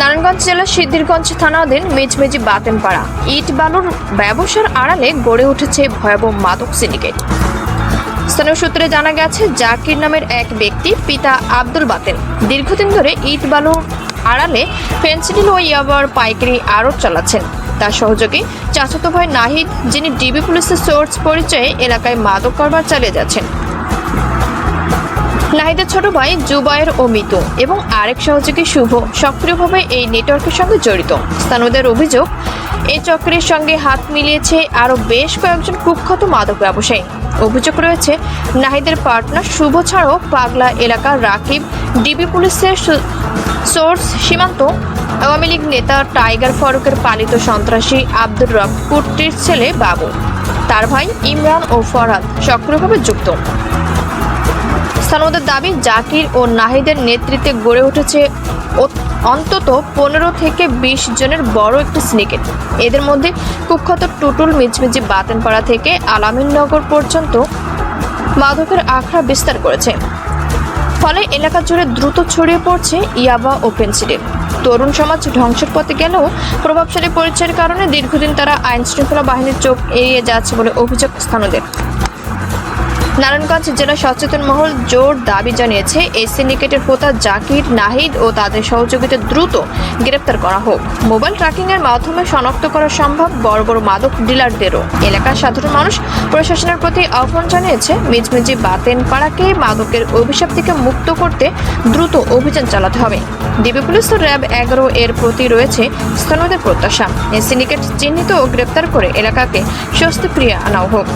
নারায়ণগঞ্জ জেলার সিদ্ধিরগঞ্জ থানাধীন মেজমেজি বাতেনপাড়া ইট বালুর ব্যবসার আড়ালে গড়ে উঠেছে ভয়াবহ মাদক সিন্ডিকেট। স্থানীয় সূত্রে জানা গেছে, জাকির নামের এক ব্যক্তি পিতা আব্দুল বাতেন দীর্ঘদিন ধরে ইট বালুর আড়ালে ফেন্সিডিল ও ইয়াবার পাইকারি আড়ত চালাচ্ছেন। তার সহযোগী চাচাতো ভাই নাহিদ, যিনি ডিবি পুলিশের সোর্স পরিচয়ে এলাকায় মাদক কারবার চালিয়ে যাচ্ছেন। নাহিদের ছোট ভাই জুবায়ের ও মিতু এবং আরেক সহযোগী শুভ সক্রিয়ভাবে এই নেটওয়ার্কের সঙ্গে জড়িত। স্থানীয়দের অভিযোগ, এই চক্রের সঙ্গে হাত মিলিয়েছে আরও বেশ কয়েকজন কুখ্যাত মাদক ব্যবসায়ী। অভিযোগ রয়েছে, নাহিদের পার্টনার শুভ ছাড়াও পাগলা এলাকার রাকিব, ডিবি পুলিশের সোর্স সীমান্ত, আওয়ামী লীগ নেতা টাইগার ফারুকের পালিত সন্ত্রাসী আব্দুর রব কুট্টির ছেলে বাবু। তার ভাই ইমরান ও ফরহাদ সক্রিয়ভাবে যুক্ত। স্থানীয়দের দাবি, জাকির ও নাহিদের নেতৃত্বে গড়ে উঠেছে অন্তত পনেরো থেকে বিশ জনের বড় একটি স্নিকেট এদের মধ্যে কুখ্যাত টুটুল মিচমিচি বাতেনপাড়া থেকে আলামিননগর পর্যন্ত মাদকের আখড়া বিস্তার করেছে। ফলে এলাকা জুড়ে দ্রুত ছড়িয়ে পড়ছে ইয়াবা ও পেন্সিডিল তরুণ সমাজ ধ্বংসের পথে গেলেও প্রভাবশালী পরিচয়ের কারণে দীর্ঘদিন তারা আইন শৃঙ্খলা বাহিনীর চোখ এড়িয়ে যাচ্ছে বলে অভিযোগ স্থানীয়দের। নারায়ণগঞ্জ জেলা সচেতন মহল জোর দাবি জানিয়েছে, এই সিন্ডিকেটের হোতা জাকির, নাহিদ ও তাদের সহযোগিতা দ্রুত গ্রেপ্তার করা হোক। মোবাইল ট্র্যাকিং এর মাধ্যমে শনাক্ত করা সম্ভব বড় বড় মাদক ডিলারদেরও। এলাকার সাধারণ মানুষ প্রশাসনের প্রতি আহ্বান জানিয়েছে, মিজমিজি বাতেন পাড়াকে মাদকের অভিশাপ থেকে মুক্ত করতে দ্রুত অভিযান চালাতে হবে। ডিবি পুলিশ ও র্যাব এগারো এর প্রতি রয়েছে স্থানীয়দের প্রত্যাশা। এই সিন্ডিকেট চিহ্নিত ও গ্রেপ্তার করে এলাকাকে স্বস্তি ফিরিয়ে আনাও হোক।